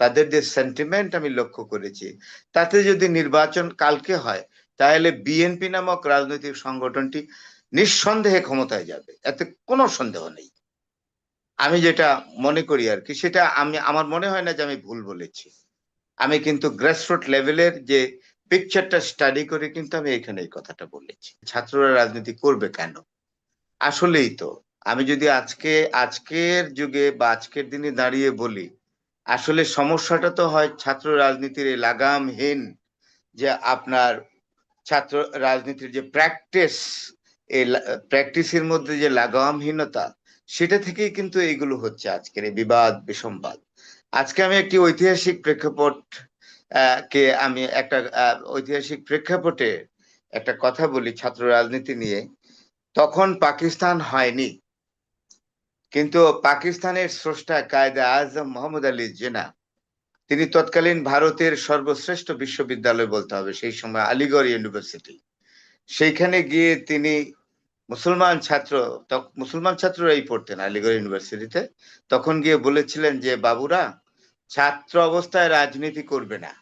তাদের যে সেন্টিমেন্ট আমি লক্ষ্য করেছি, তাতে যদি নির্বাচন কালকে হয়, তাহলে বিএনপি নামক রাজনৈতিক সংগঠনটি নিঃসন্দেহে ক্ষমতায় যাবে। এতে কোনো সন্দেহ নেই। আমি যেটা মনে করি আর কি, সেটা আমি, আমার মনে হয় না যে আমি ভুল বলেছি। আমি কিন্তু গ্রাসরুট লেভেলের যে পিকচারটা স্টাডি করে কিন্তু আমি এখানে এই কথাটা বলেছি। ছাত্ররা রাজনীতি করবে কেন? আসলেই তো, আমি যদি আজকে, আজকের যুগে বা আজকের দিনে দাঁড়িয়ে বলি আসলে সমস্যাটা তো হয় ছাত্র রাজনীতির লাগামহীন যে আপনার ছাত্র রাজনীতির যে প্র্যাকটিস এই প্র্যাকটিসের মধ্যে যে লাগামহীনতা, সেটা থেকেই কিন্তু এইগুলো হচ্ছে আজকের এই বিবাদ, বিসম্বাদ। আজকে আমি একটি ঐতিহাসিক প্রেক্ষাপট কে আমি একটা ঐতিহাসিক প্রেক্ষাপটে একটা কথা বলি ছাত্র রাজনীতি নিয়ে। তখন পাকিস্তান হয়নি। কিন্তু পাকিস্তানের স্রষ্টা কায়দা আজম মোহাম্মদ আলী জেনা, তিনি তৎকালীন ভারতের সর্বশ্রেষ্ঠ বিশ্ববিদ্যালয় বলতে হবে, সেই সময় আলিগড় ইউনিভার্সিটি। সেইখানে গিয়ে তিনি মুসলমান ছাত্র মুসলমান ছাত্ররাই পড়তেন আলিগড় ইউনিভার্সিটিতে। তখন গিয়ে বলেছিলেন যে, বাবুরা, ছাত্র অবস্থায় রাজনীতি করবে না।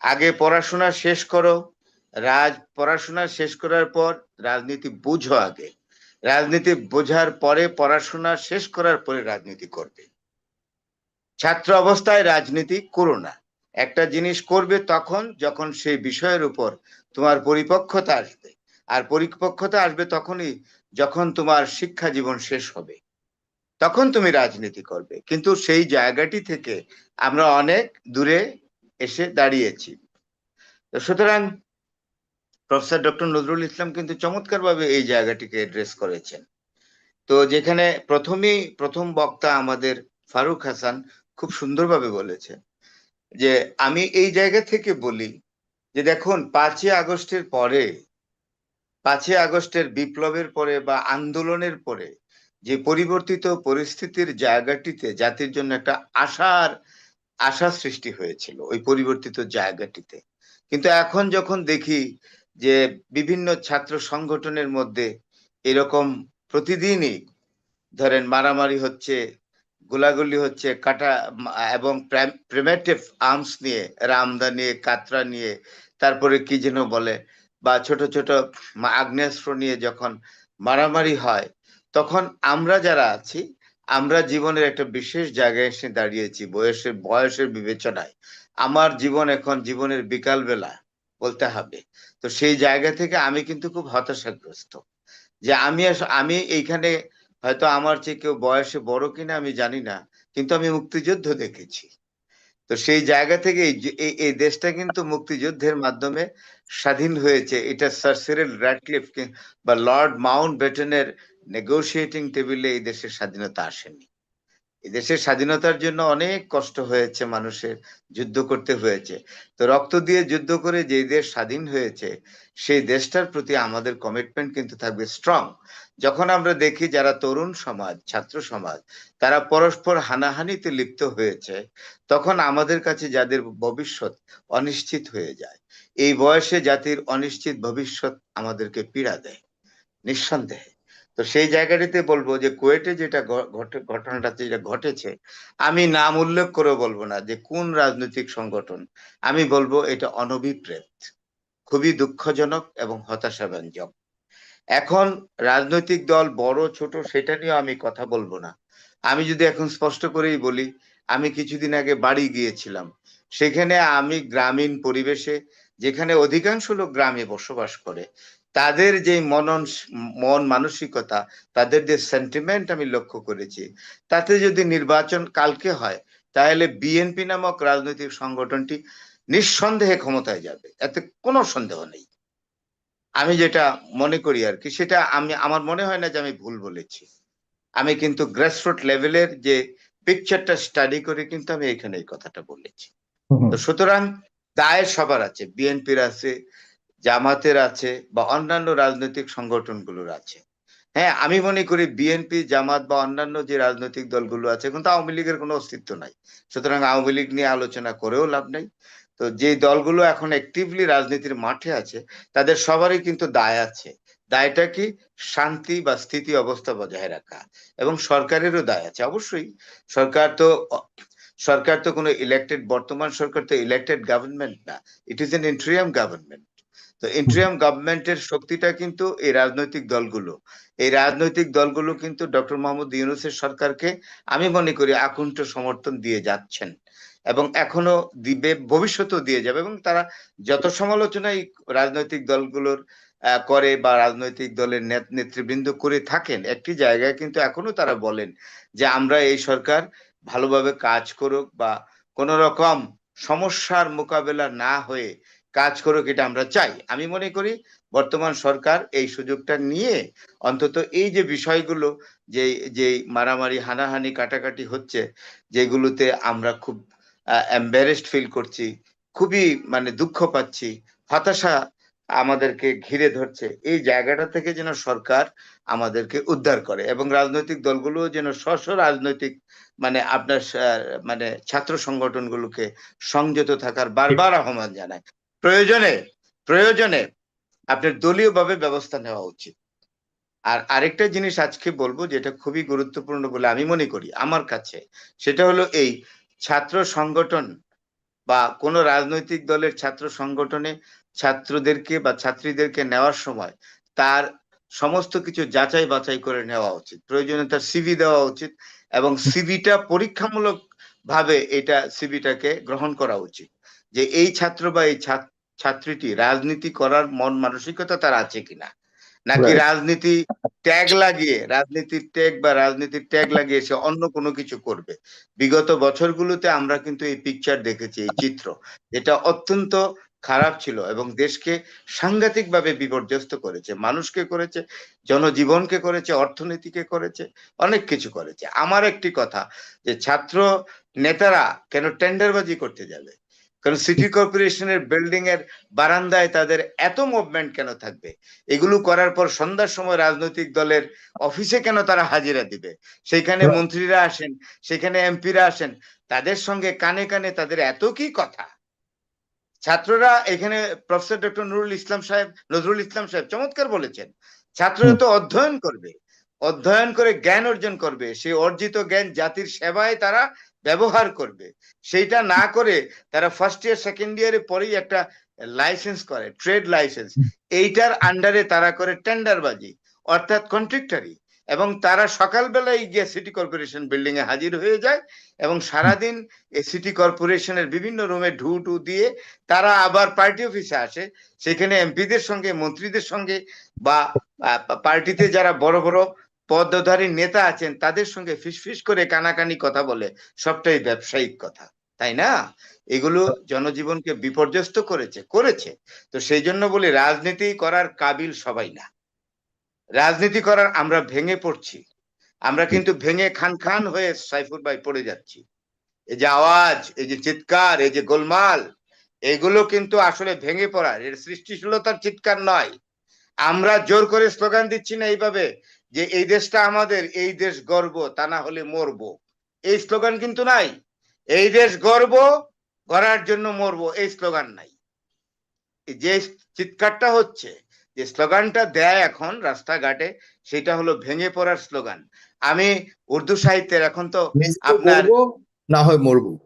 আগে পড়াশোনা শেষ করো। রাজ, পড়াশোনা শেষ করার পর রাজনীতি বুঝো আগে। রাজনীতি বোঝার পরে পড়াশোনা শেষ করার পরে রাজনীতি করবে। ছাত্র অবস্থায় রাজনীতি করো না। একটা জিনিস করবে তখন, যখন সেই বিষয়ের উপর তোমার পরিপক্কতা আসবে। আর পরিপক্কতা আসবে তখনই যখন তোমার শিক্ষা জীবন শেষ হবে। তখন তুমি রাজনীতি করবে। কিন্তু সেই জায়গাটি থেকে আমরা অনেক দূরে এসে দাঁড়িয়েছি। সুতরাং প্রফেসর ডক্টর নজরুল ইসলাম কিন্তু চমৎকারভাবে এই জায়গাটিকে এড্রেস করেছেন। তো যেখানে প্রথমেই প্রথম বক্তা আমাদের ফারুক হাসান খুব সুন্দরভাবে বলেছে যে, আমি এই জায়গা থেকে বলি যে, দেখুন, পাঁচই আগস্টের পরে, পাঁচই আগস্টের বিপ্লবের পরে বা আন্দোলনের পরে যে পরিবর্তিত পরিস্থিতির জায়গাটিতে জাতির জন্য একটা আশার, আশা সৃষ্টি হয়েছিল ওই পরিবর্তিত জায়গাটিতে। কিন্তু এখন যখন দেখি যে বিভিন্ন ছাত্র সংগঠনের মধ্যে এরকম প্রতিদিনই ধরেন মারামারি হচ্ছে, গোলাগুলি হচ্ছে, কাটা, এবং প্রিমেটিভ আর্মস নিয়ে, রামদা নিয়ে, কাতরা নিয়ে, তারপরে কি যেন বলে, বা ছোট ছোট আগ্নেয়াস্ত্র নিয়ে যখন মারামারি হয়, তখন আমরা যারা আছি, আমরা জীবনের একটা বিশেষ জায়গায় এসে দাঁড়িয়েছি, বয়সের বয়সের বিবেচনায়। আমার জীবন এখন, জীবনের বিকাল বেলা বলতে হবে। তো সেই জায়গা থেকে আমি কিন্তু খুব হতাশাগ্রস্ত যে আমি আমি এইখানে হয়তো আমার চেয়ে কেউ বয়সে বড় কিনা আমি জানি না, কিন্তু আমি মুক্তিযুদ্ধ দেখেছি। তো সেই জায়গা থেকে এই দেশটা কিন্তু মুক্তিযুদ্ধের মাধ্যমে স্বাধীন হয়েছে। এটা স্যার সিরিল র্যাডক্লিফ বা লর্ড মাউন্ট বেটনের নেগোসিয়েটিং টেবিলে এই দেশের স্বাধীনতা আসেনি। দেশের স্বাধীনতার জন্য অনেক কষ্ট হয়েছে মানুষের, যুদ্ধ করতে হয়েছে। তো রক্ত দিয়ে যুদ্ধ করে যে দেশ স্বাধীন হয়েছে, সেই দেশটার প্রতি আমাদের কমিটমেন্ট কিন্তু থাকবে স্ট্রং যখন আমরা দেখি যারা তরুণ সমাজ, ছাত্র সমাজ, তারা পরস্পর হানাহানিতে লিপ্ত হয়েছে, তখন আমাদের কাছে যাদের ভবিষ্যৎ অনিশ্চিত হয়ে যায়। এই বয়সে জাতির অনিশ্চিত ভবিষ্যৎ আমাদেরকে পীড়া দেয়, নিঃসন্দেহে। তো সেই জায়গাটিতে বলব যে কুয়েটে যেটা ঘটনাটা যেটা ঘটেছে, আমি নাম উল্লেখ করে বলব না যে কোন রাজনৈতিক সংগঠন, আমি বলব এটা অনভিপ্রেত, খুবই দুঃখজনক এবং হতাশাব্যঞ্জক। এখন রাজনৈতিক দল বড়, ছোট, সেটা নিয়ে আমি কথা বলব না। আমি যদি এখন স্পষ্ট করেই বলি, আমি কিছুদিন আগে বাড়ি গিয়েছিলাম। সেখানে আমি গ্রামীণ পরিবেশে, যেখানে অধিকাংশ লোক গ্রামে বসবাস করে তাদের যে মনন মন মানসিকতা তাদের যে সেন্টিমেন্ট আমি লক্ষ্য করেছি তাতে যদি নির্বাচন কালকে হয় তাহলে বিএনপি নামক রাজনৈতিক সংগঠনটি নিঃসন্দেহে ক্ষমতায় যাবে। এতে কোনো সন্দেহ নেই। আমি যেটা মনে করি আর কি সেটা আমি আমার মনে হয় না যে আমি ভুল বলেছি। আমি কিন্তু গ্রাসরুট লেভেলের যে পিকচারটা স্টাডি করে কিন্তু আমি এখানে এই কথাটা বলেছি। তো সুতরাং দায় সবার আছে বিএনপির আছে জামাতের আছে বা অন্যান্য রাজনৈতিক সংগঠনগুলোর আছে। হ্যাঁ আমি মনে করি বিএনপি জামাত বা অন্যান্য যে রাজনৈতিক দলগুলো আছে, কিন্তু আওয়ামী লীগের কোনো অস্তিত্ব নাই। সুতরাং আওয়ামী লীগ নিয়ে আলোচনা করেও লাভ নেই। তো যে দলগুলো এখন অ্যাক্টিভলি রাজনীতির মাঠে আছে, তাদের সবারই কিন্তু দায় আছে। দায়টা কি? শান্তি বা স্থিতি অবস্থা বজায় রাখা। এবং সরকারেরও দায় আছে, অবশ্যই। সরকার তো সরকার তো কোনো ইলেক্টেড বর্তমান সরকার তো ইলেক্টেড গভর্নমেন্ট না। It is an interim government তো ইন্ট্রিয়াম গভর্নমেন্টের শক্তিটা কিন্তু এই রাজনৈতিক দলগুলো। এই রাজনৈতিক দলগুলো কিন্তু ডক্টর মোহাম্মদ ইউনুসের সরকারকে আমি মনে করি আকুণ্ঠ সমর্থন দিয়ে যাচ্ছেন এবং এখনও দিবে, ভবিষ্যতেও দিয়ে যাবে এবং তারা যত সমালোচনাই রাজনৈতিক দলগুলোর করে বা রাজনৈতিক দলের নেত- নেতৃবৃন্দ করে থাকেন, একটি জায়গায় কিন্তু এখনও তারা বলেন যে আমরা এই সরকার ভালোভাবে কাজ করুক বা কোন রকম সমস্যার মোকাবেলা না হয়ে কাজ করুক এটা আমরা চাই। আমি মনে করি বর্তমান সরকার এই সুযোগটা নিয়ে অন্তত এই যে বিষয়গুলো, যে যে মারামারি, হানাহানি, কাটাকাটি হচ্ছে, যেগুলোতে আমরা খুব এম্বারেসড ফিল করছি, খুবই মানে দুঃখ পাচ্ছি, হতাশা আমাদেরকে ঘিরে ধরছে, এই জায়গাটা থেকে যেন সরকার আমাদেরকে উদ্ধার করে এবং রাজনৈতিক দলগুলো যেন স্ব রাজনৈতিক মানে আপনার মানে ছাত্র সংগঠনগুলোকে সংযত থাকার বারবার আহ্বান জানায়। প্রয়োজনে প্রয়োজনে আপনার দলীয়ভাবে ব্যবস্থা নেওয়া উচিত। আর আরেকটা জিনিস আজকে বলব যেটা খুবই গুরুত্বপূর্ণ বলে আমি মনে করি আমার কাছে, সেটা হলো এই ছাত্র সংগঠন বা কোনো রাজনৈতিক দলের ছাত্র সংগঠনে ছাত্রদেরকে বা ছাত্রীদেরকে নেওয়ার সময় তার সমস্ত কিছু যাচাই বাছাই করে নেওয়া উচিত। প্রয়োজনে তার সিভি দেওয়া উচিত এবং সিভিটা পরীক্ষামূলক ভাবে এটা সিভিটাকে গ্রহণ করা উচিত যে এই ছাত্র বা এই ছাত- ছাত্রীটি রাজনীতি করার মন মানসিকতা তার আছে কিনা? নাকি রাজনীতি ট্যাগ লাগিয়ে রাজনীতির ট্যাগ বা রাজনীতির ট্যাগ লাগিয়ে সে অন্য কোনো কিছু করবে? বিগত বছরগুলোতে আমরা কিন্তু এই পিকচার দেখেছি এই চিত্র। এটা অত্যন্ত খারাপ ছিল এবং দেশকে সাংঘাতিকভাবে বিপর্যস্ত করেছে মানুষকে করেছে জনজীবনকে করেছে অর্থনীতিকে করেছে অনেক কিছু করেছে। আমার একটি কথা যে ছাত্র নেতারা কেন টেন্ডারবাজি করতে যাবে? কারণ সিটি কর্পোরেশনের বিল্ডিং এর বারান্দায় তাদের এত মুভমেন্ট কেন থাকবে? এগুলো করার পর সন্ধ্যার সময় রাজনৈতিক দলের অফিসে কেন তারা হাজিরা দিবে? সেখানে মন্ত্রীরা আসেন সেখানে এমপিরা আসেন তাদের সঙ্গে কানে কানে তাদের এত কি কথা? ছাত্ররা এখানে প্রফেসর ডক্টর নুরুল ইসলাম সাহেব নজরুল ইসলাম সাহেব চমৎকার বলেছেন। ছাত্ররা তো অধ্যয়ন করবে। অধ্যয়ন করে জ্ঞান অর্জন করবে। সেই অর্জিত জ্ঞান জাতির সেবায় তারা ব্যবহার করবে। সেইটা না করে তারা ফার্স্ট ইয়ার সেকেন্ড ইয়ারে পরেই একটা লাইসেন্স করে ট্রেড লাইসেন্স এইটার আন্ডারে তারা করে টেন্ডারবাজি অর্থাৎ কন্ট্রাক্টারি এবং তারা সকালবেলায় গিয়ে সিটি কর্পোরেশন বিল্ডিং এ হাজির হয়ে যায় এবং সারাদিন এই সিটি কর্পোরেশনের বিভিন্ন রুমে ঢু ঢু দিয়ে তারা আবার পার্টি অফিসে আসে। সেখানে এমপিদের সঙ্গে মন্ত্রীদের সঙ্গে বা পার্টিতে যারা বড় বড় পদধারী নেতা আছেন, তাদের সঙ্গে ফিসফিস করে কানাকানি কথা বলে। সবটাই ব্যবসায়িক কথা, তাই না? এগুলো জনজীবনকে বিপর্যস্ত করেছে করেছে। তো সেই জন্য বলি, রাজনীতি করার কাবিল সবাই না। রাজনীতি করার আমরা ভেঙে পড়ছি। আমরা কিন্তু ভেঙে খান খান হয়ে সাইফুর ভাই পড়ে যাচ্ছি। এই যে আওয়াজ, এই যে চিৎকার, এই যে গোলমাল, এগুলো কিন্তু আসলে ভেঙে পড়ার এর সৃষ্টিশীলতার চিৎকার নয়। আমরা জোর করে স্লোগান দিচ্ছি না এইভাবে। যে এই দেশটা আমাদের এই দেশ গর্ব তা না হলে মরবো। এই স্লোগান কিন্তু নাই। এই দেশ গর্ব গড়ার জন্য মরবো এই স্লোগান নাই। যে চিৎকারটা হচ্ছে যে স্লোগানটা দেয় এখন রাস্তাঘাটে সেটা হলো ভেঙে পড়ার স্লোগান। আমি উর্দু সাহিত্যের এখন তো আপনার- না হয় মরবো।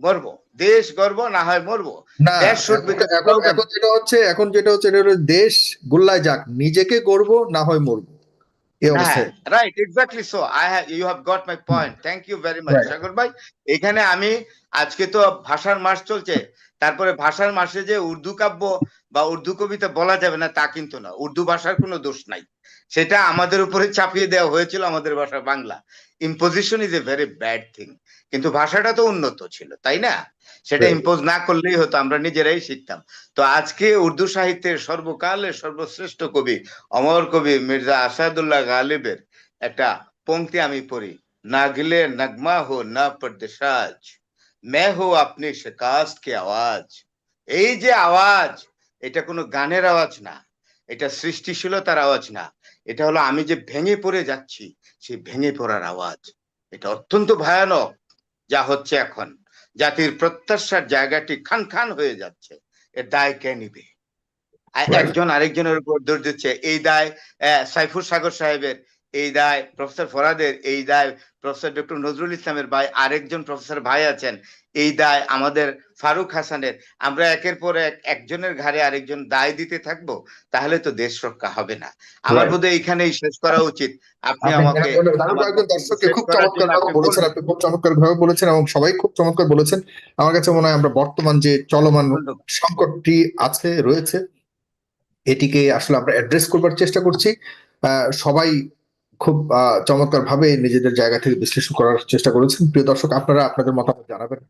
মরবো। দেশ গর্ব না হয় মরবো। এখন যেটা হচ্ছে এখন যেটা হচ্ছে দেশ গোল্লায় যাক। নিজেকে গর্ব না হয় মরবো। Right exactly so I have you have got my point thank you very much. Sagar ভাই এখানে আমি আজকে তো ভাষার মাস চলছে তারপরে ভাষার মাসে যে উর্দু কাব্য বা উর্দু কবিতা বলা যাবে না তা কিন্তু না। উর্দু ভাষার কোনো দোষ নাই। সেটা আমাদের উপরে চাপিয়ে দেওয়া হয়েছিল আমাদের ভাষা Bangla. Imposition is a very bad thing কিন্তু ভাষাটা তো উন্নত ছিল তাই না? সেটা ইম্পোজ না করলেই হতো আমরা নিজেরাই শিখতাম। তো আজকে উর্দু সাহিত্যের সর্বকালের সর্বশ্রেষ্ঠ কবি অমর কবি মির্জা আসাদুল্লাহ গালিবের একটা পংক্তি আমি পড়ি না গিলে নগমা হো না পর্দেশাজ। মে হো আপনি শিকাস্ত কি আওয়াজ এই যে আওয়াজ এটা কোনো গানের আওয়াজ না। এটা সৃষ্টিশীলতার আওয়াজ না। এটা হলো আমি যে ভেঙে পড়ে যাচ্ছি সেই ভেঙে পড়ার আওয়াজ। এটা অত্যন্ত ভয়ানক যা হচ্ছে এখন। জাতির প্রত্যাশার জায়গাটি খান খান হয়ে যাচ্ছে। এর দায় কে নিবে. একজন আরেকজনের উপর দিচ্ছে। এই দায় আহ, সাইফুর সাগর সাহেবের এই দায় প্রফেসর ফরাদের এই দায় প্রফেসর ডক্টর নজরুল ইসলামের ভাই আরেকজন প্রফেসর ভাই আছেন। এই দায় আমাদের ফারুক হাসানের। আমরা একের পর এক একজনের ঘাড়ে আরেকজন দায় দিতে থাকব তাহলে তো দেশ রক্ষা হবে না। আমার. বোধ এইখানেই শেষ করা উচিত। আপনি আমাকে দর্শককে খুব চমৎকার বলেছেন আপনি খুব চমৎকার ভাবে বলেছেন এবং সবাই খুব চমৎকার বলেছেন। আমার কাছে মনে হয় আমরা বর্তমান যে চলমান। সংকটটি আছে রয়েছে এটিকে আসলে আমরা অ্যাড্রেস করবার চেষ্টা করছি। আহ, সবাই খুব চমৎকার ভাবে নিজেদের জায়গা থেকে বিশ্লেষণ করার চেষ্টা করেছেন। প্রিয় দর্শক, আপনারা আপনাদের মতামত জানাবেন।